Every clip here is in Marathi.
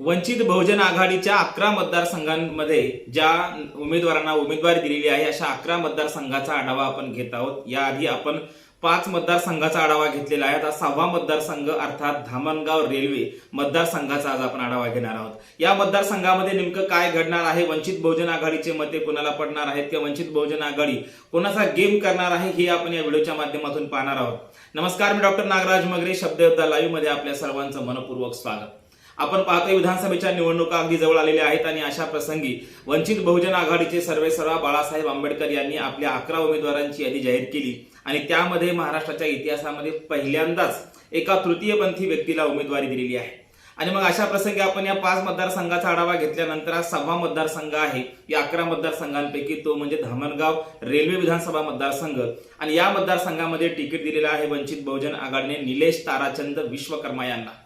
वंचित बहुजन आघाडीच्या अकरा मतदारसंघांमध्ये ज्या उमेदवारांना उमेदवारी दिलेली आहे अशा अकरा मतदारसंघाचा आढावा आपण घेत आहोत. याआधी आपण पाच मतदारसंघाचा आढावा घेतलेला आहे. आता सहावा मतदारसंघ अर्थात धामणगाव रेल्वे मतदारसंघाचा आज आपण आढावा घेणार आहोत. या मतदारसंघामध्ये नेमकं काय घडणार आहे? वंचित बहुजन आघाडीचे मते कोणाला पडणार आहेत किंवा वंचित बहुजन आघाडी कोणाचा गेम करणार आहे हे आपण या व्हिडिओच्या माध्यमातून पाहणार आहोत. नमस्कार मी डॉक्टर नागराज मगरे शब्द लाईव्हमध्ये आपल्या सर्वांचं मनपूर्वक स्वागत. आपण पाहतोय विधानसभेच्या निवडणुका अगदी जवळ आलेल्या आहेत आणि अशा प्रसंगी वंचित बहुजन आघाडीचे सर्वेसर्वा बाळासाहेब आंबेडकर यांनी आपल्या अकरा उमेदवारांची यादी जाहीर केली. आणि त्यामध्ये महाराष्ट्राच्या इतिहासामध्ये पहिल्यांदाच एका तृतीयपंथी व्यक्तीला उमेदवारी दिलेली आहे. आणि मग अशा प्रसंगी आपण या पाच मतदारसंघाचा आढावा घेतल्यानंतर हा सहावा मतदारसंघ आहे. या अकरा मतदारसंघांपैकी तो म्हणजे धामणगाव रेल्वे विधानसभा मतदारसंघ. आणि या मतदारसंघामध्ये तिकीट दिलेलं आहे वंचित बहुजन आघाडीने निलेश ताराचंद विश्वकर्मा यांना.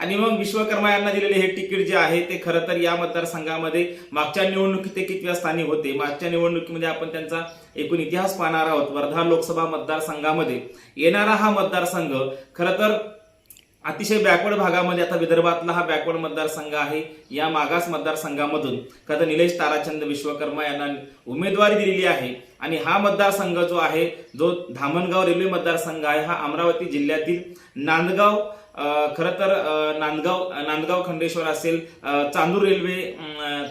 आणि मग विश्वकर्मा यांना दिलेले हे तिकीट जे आहे ते खरं तर या मतदारसंघामध्ये मागच्या निवडणुकीत ते कितव्या स्थानी होते. मागच्या निवडणुकीमध्ये आपण त्यांचा एकूण इतिहास पाहणार आहोत. वर्धा लोकसभा मतदारसंघामध्ये येणारा हा मतदारसंघ खरं तर अतिशय बॅकवर्ड भागामध्ये आता विदर्भातला हा बॅकवर्ड मतदारसंघ आहे. या मागास मतदारसंघामधून खरं निलेश ताराचंद विश्वकर्मा यांना उमेदवारी दिलेली आहे. आणि हा मतदारसंघ जो आहे जो धामणगाव रेल्वे मतदारसंघ आहे हा अमरावती जिल्ह्यातील नांदगाव खरं तर नांदगाव नांदगाव खंडेश्वर असेल चांदूर रेल्वे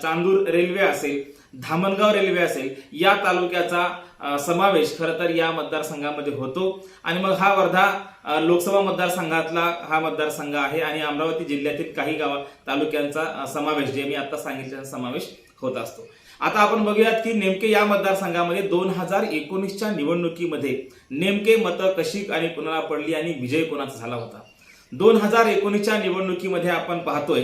चांदूर रेल्वे असेल धामणगाव रेल्वे असेल या तालुक्याचा समावेश खरं तर या मतदारसंघामध्ये होतो. आणि मग हा वर्धा लोकसभा मतदारसंघातला हा मतदारसंघ आहे आणि अमरावती जिल्ह्यातील काही गावा तालुक्यांचा समावेश जे मी आता सांगितलेला समावेश होत असतो. आता आपण बघूयात की नेमके या मतदारसंघामध्ये दोन हजार एकोणीसच्या निवडणुकीमध्ये नेमके मतं कशी आणि कुणाला पडली आणि विजय कोणाचा झाला होता? दोन हजार एकोणीसच्या निवडणुकीमध्ये आपण पाहतोय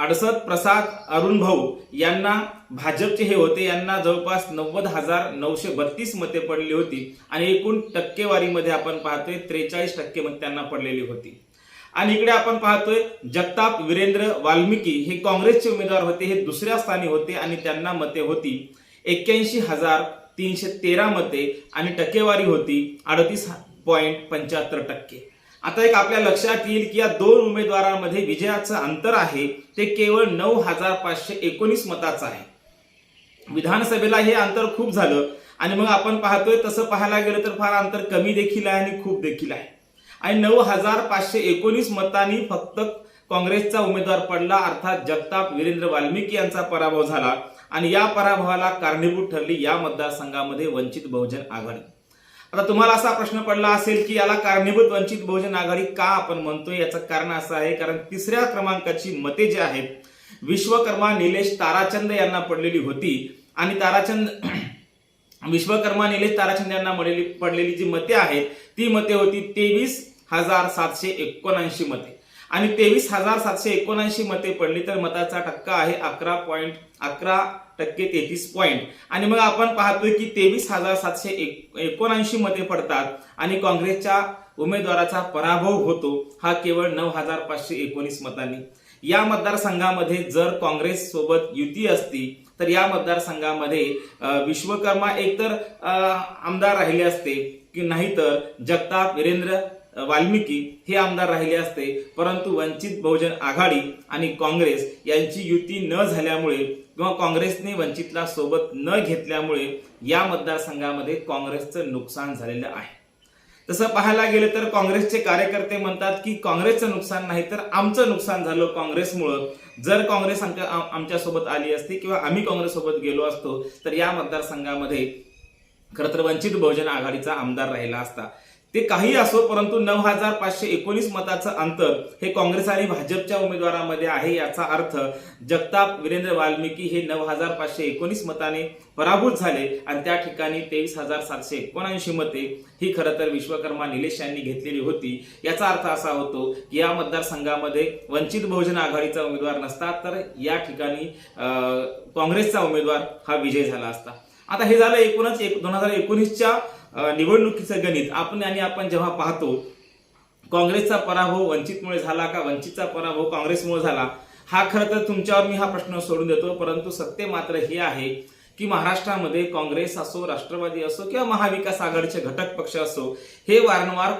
अडसत प्रसाद अरुण भाऊ यांना भाजपचे हे होते. यांना जवळपास नव्वद हजार नऊशे बत्तीस मते पडली होती आणि एकूण टक्केवारीमध्ये आपण पाहतोय त्रेचाळीस टक्के मत त्यांना पडलेली होती. आणि इकडे आपण पाहतोय जगताप वीरेंद्र वाल्मिकी हे काँग्रेसचे उमेदवार होते. हे दुसऱ्या स्थानी होते आणि त्यांना मते होती एक्क्याऐंशी हजार तीनशे तेरा मते आणि टक्केवारी होती अडतीस पॉईंट पंच्याहत्तर टक्के. आता एक आपल्या लक्षात येईल की या दोन उमेदवारांमध्ये विजयाचं अंतर आहे ते केवळ नऊ हजार पाचशे एकोणीस मताचं आहे. विधानसभेला हे अंतर खूप झालं आणि मग आपण पाहतोय तसं पाहायला गेलं तर फार अंतर कमी देखील आहे आणि खूप देखील आहे. आणि नऊ हजार पाचशे एकोणीस मतांनी फक्त काँग्रेसचा उमेदवार पडला अर्थात जगताप वीरेंद्र वाल्मिकी यांचा पराभव झाला. आणि या पराभवाला कारणीभूत ठरली या मतदारसंघामध्ये वंचित बहुजन आघाडी. आता तुम्हाला असा प्रश्न पडला असेल की याला कारणीभूत वंचित बहुजन आघाडी का आपण म्हणतोय? याचं कारण असं आहे कारण तिसऱ्या क्रमांकाची मते जी आहेत विश्वकर्मा निलेश ताराचंद यांना पडलेली होती. आणि ताराचंद विश्वकर्मा निलेश ताराचंद यांना पडलेली जी मते आहेत ती मते होती तेवीस हजार सातशे एकोणऐंशी मते. आणि तेवीस हजार सातशे एकोणऐंशी मते पडली तर मताचा टक्का आहे अकरा पॉईंट अकरा टक्के तेहतीस पॉईंट आणि मग आपण पाहतोय की तेवीस हजार सातशे एक एकोणऐंशी मते पडतात आणि काँग्रेसच्या उमेदवाराचा पराभव होतो. हा केवळ नऊ हजार पाचशे एकोणीस मतांनी. या मतदारसंघामध्ये जर काँग्रेस सोबत युती असती तर या मतदारसंघामध्ये विश्वकर्मा एकतर आमदार राहिले असते की नाहीतर जगताप वीरेंद्र वाल्मिकी हे आमदार राहिले असते. परंतु वंचित बहुजन आघाडी आणि काँग्रेस यांची युती न झाल्यामुळे किंवा काँग्रेसने वंचितला सोबत न घेतल्यामुळे या मतदारसंघामध्ये काँग्रेसचं नुकसान झालेलं आहे. तसं पाहायला गेलं तर काँग्रेसचे कार्यकर्ते म्हणतात की काँग्रेसचं नुकसान नाही तर आमचं नुकसान झालं काँग्रेसमुळं. जर काँग्रेस आमच्या आमच्यासोबत आली असती किंवा आम्ही काँग्रेससोबत गेलो असतो तर या मतदारसंघामध्ये खरं तर वंचित बहुजन आघाडीचा आमदार राहिला असता. ते काही असो परंतु नऊ हजार पाचशे एकोणीस मताचं अंतर हे काँग्रेस आणि भाजपच्या उमेदवारामध्ये आहे याचा अर्थ जगताप वीरेंद्र वाल्मिकी हे नऊ हजार पाचशे एकोणीस मताने पराभूत झाले आणि त्या ठिकाणी तेवीस हजार सातशे एकोणऐंशी मते ही खरं तर विश्वकर्मा निलेश यांनी घेतलेली होती. याचा अर्थ असा होतो की या मतदारसंघामध्ये वंचित बहुजन आघाडीचा उमेदवार नसता तर या ठिकाणी काँग्रेसचा उमेदवार हा विजय झाला असता. आता हे झालं एकूणच एक दोन हजार एकोणीसच्या निवडणुकीचं गणित. आपण आणि आपण जेव्हा पाहतो काँग्रेसचा पराभव वंचितमुळे झाला का? वंचितचा पराभव काँग्रेसमुळे झाला? हा खरं तर तुमच्यावर मी हा प्रश्न सोडून देतो परंतु सत्य मात्र हे आहे की महाराष्ट्रामध्ये काँग्रेस असो राष्ट्रवादी असो किंवा महाविकास आघाडीचे घटक पक्ष असो हे वारंवार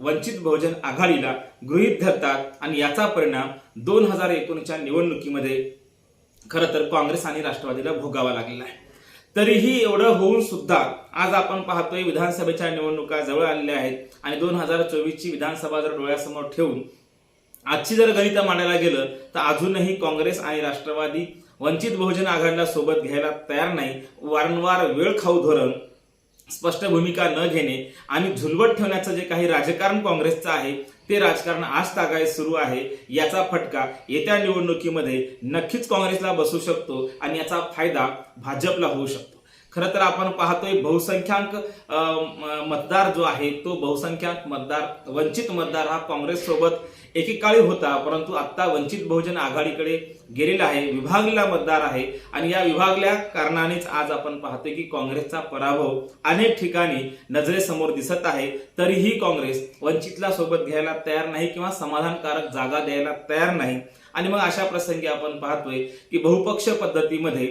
वंचित बहुजन आघाडीला गृहीत धरतात आणि याचा परिणाम दोन हजार एकोणीसच्या निवडणुकीमध्ये खरं तर काँग्रेस आणि राष्ट्रवादीला भोगावा लागलेला आहे. तरीही एवढं होऊन सुद्धा आज आपण पाहतोय विधानसभेच्या निवडणुका जवळ आलेल्या आहेत आणि दोन हजार चोवीसची विधानसभा जर डोळ्यासमोर ठेवून आजची जर गणित मांडायला गेलं तर अजूनही काँग्रेस आणि राष्ट्रवादी वंचित बहुजन आघाडीला सोबत घ्यायला तयार नाही. वारंवार वेळ खाऊ धोरण स्पष्ट भूमिका न घेणे आणि झुलवत ठेवण्याचं जे काही राजकारण काँग्रेसचं आहे ते राजकारण आज तागाय सुरू आहे याचा फटका येत्या निवडणुकीमध्ये नक्कीच काँग्रेसला बसू शकतो आणि याचा फायदा भाजपला होऊ शकतो. खरं तर आपण पाहतोय बहुसंख्याक मतदार जो आहे तो बहुसंख्याक मतदार वंचित मतदार हा काँग्रेस सोबत एकेकाळी होता परंतु आता वंचित बहुजन आघाडीकडे गेलेला आहे विभागलेला मतदार आहे. आणि या विभागल्या कारणानेच आज आपण पाहतोय की काँग्रेसचा पराभव अनेक ठिकाणी नजरेसमोर दिसत आहे. तरीही काँग्रेस वंचितला सोबत घ्यायला तयार नाही किंवा समाधानकारक जागा द्यायला तयार नाही. आणि मग अशा प्रसंगी आपण पाहतोय की बहुपक्ष पद्धतीमध्ये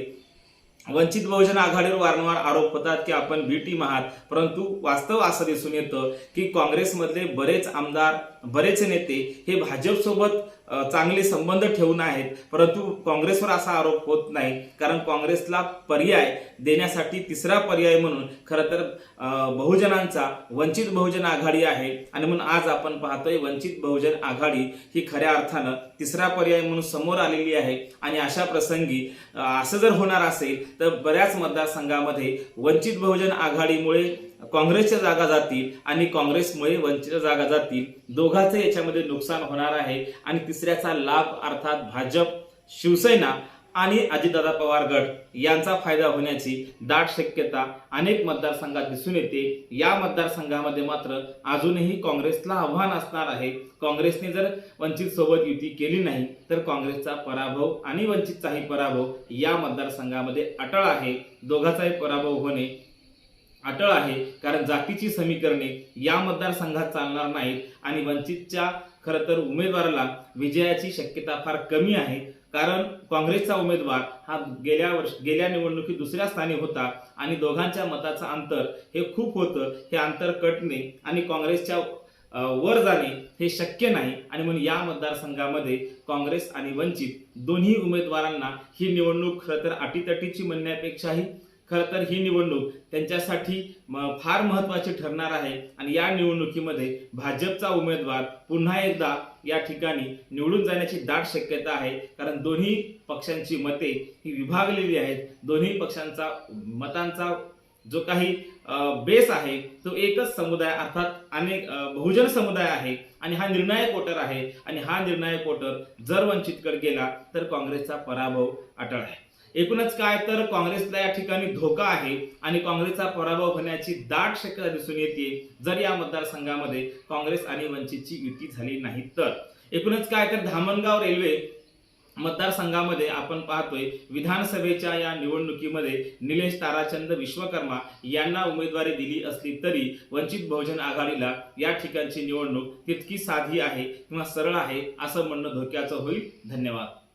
वंचित बहुजन आघाडीवर वारंवार आरोप होतात की आपण बी टीम आहात परंतु वास्तव असं दिसून येतं की काँग्रेसमधले बरेच आमदार बरेच नेते हे भाजपसोबत चांगले संबंध ठेवून आहेत. परंतु काँग्रेसवर असा आरोप होत नाही. कारण काँग्रेसला पर्याय देण्यासाठी तिसरा पर्याय म्हणून खरं तर बहुजनांचा वंचित बहुजन आघाडी आहे. आणि म्हणून आज आपण पाहतोय वंचित बहुजन आघाडी ही खऱ्या अर्थानं तिसरा पर्याय म्हणून समोर आलेली आहे. आणि अशा प्रसंगी असं जर होणार असेल तर बऱ्याच मतदारसंघामध्ये वंचित बहुजन आघाडीमुळे काँग्रेसच्या जागा जातील आणि काँग्रेसमुळे वंचित जागा जातील. दोघांचं याच्यामध्ये नुकसान होणार आहे. आणि तिसऱ्याचा लाभ अर्थात भाजप शिवसेना आणि अजितदादा पवार गट यांचा फायदा होण्याची दाट शक्यता अनेक मतदारसंघात दिसून येते. या मतदारसंघामध्ये मात्र अजूनही काँग्रेसला आव्हान असणार आहे. काँग्रेसने जर वंचित सोबत युती केली नाही तर काँग्रेसचा पराभव आणि वंचितचाही पराभव या मतदारसंघामध्ये अटळ आहे. दोघांचाही पराभव होणे अटळ आहे कारण जातीची समीकरणे या मतदारसंघात चालणार नाहीत आणि वंचितच्या खरं तर उमेदवाराला विजयाची शक्यता फार कमी आहे. कारण काँग्रेसचा उमेदवार हा गेल्या वर्ष गेल्या निवडणुकीत दुसऱ्या स्थानी होता आणि दोघांच्या मताचं अंतर हे खूप होतं. हे अंतर कटणे आणि काँग्रेसच्या वर जाणे हे शक्य नाही. आणि म्हणून या मतदारसंघामध्ये काँग्रेस आणि वंचित दोन्ही उमेदवारांना ही निवडणूक खरं तर अटीतटीची म्हणण्यापेक्षाही खरं तर ही निवडणूक त्यांच्यासाठी फार महत्वाची ठरणार आहे. आणि या निवडणुकीमध्ये भाजपचा उमेदवार पुन्हा एकदा या ठिकाणी निवडून जाण्याची दाट शक्यता आहे. कारण दोन्ही पक्षांची मते ही विभागलेली आहेत. दोन्ही पक्षांचा मतांचा जो काही बेस आहे तो एकच समुदाय अर्थात अनेक बहुजन समुदाय आहे. आणि हा निर्णायक वोटर आहे. आणि हा निर्णायक वोटर जर वंचितकडे गेला तर काँग्रेसचा पराभव अटळ आहे. एकूणच काय तर काँग्रेसला या ठिकाणी धोका आहे आणि काँग्रेसचा पराभव होण्याची दाट शक्यता दिसून येते जर या मतदारसंघामध्ये काँग्रेस आणि वंचितची युती झाली नाही तर. एकूणच काय तर धामणगाव रेल्वे मतदारसंघामध्ये आपण पाहतोय विधानसभेच्या या निवडणुकीमध्ये निलेश ताराचंद विश्वकर्मा यांना उमेदवारी दिली असली तरी वंचित बहुजन आघाडीला या ठिकाणची निवडणूक तितकी साधी आहे किंवा सरळ आहे असं म्हणणं धोक्याचं होईल. धन्यवाद.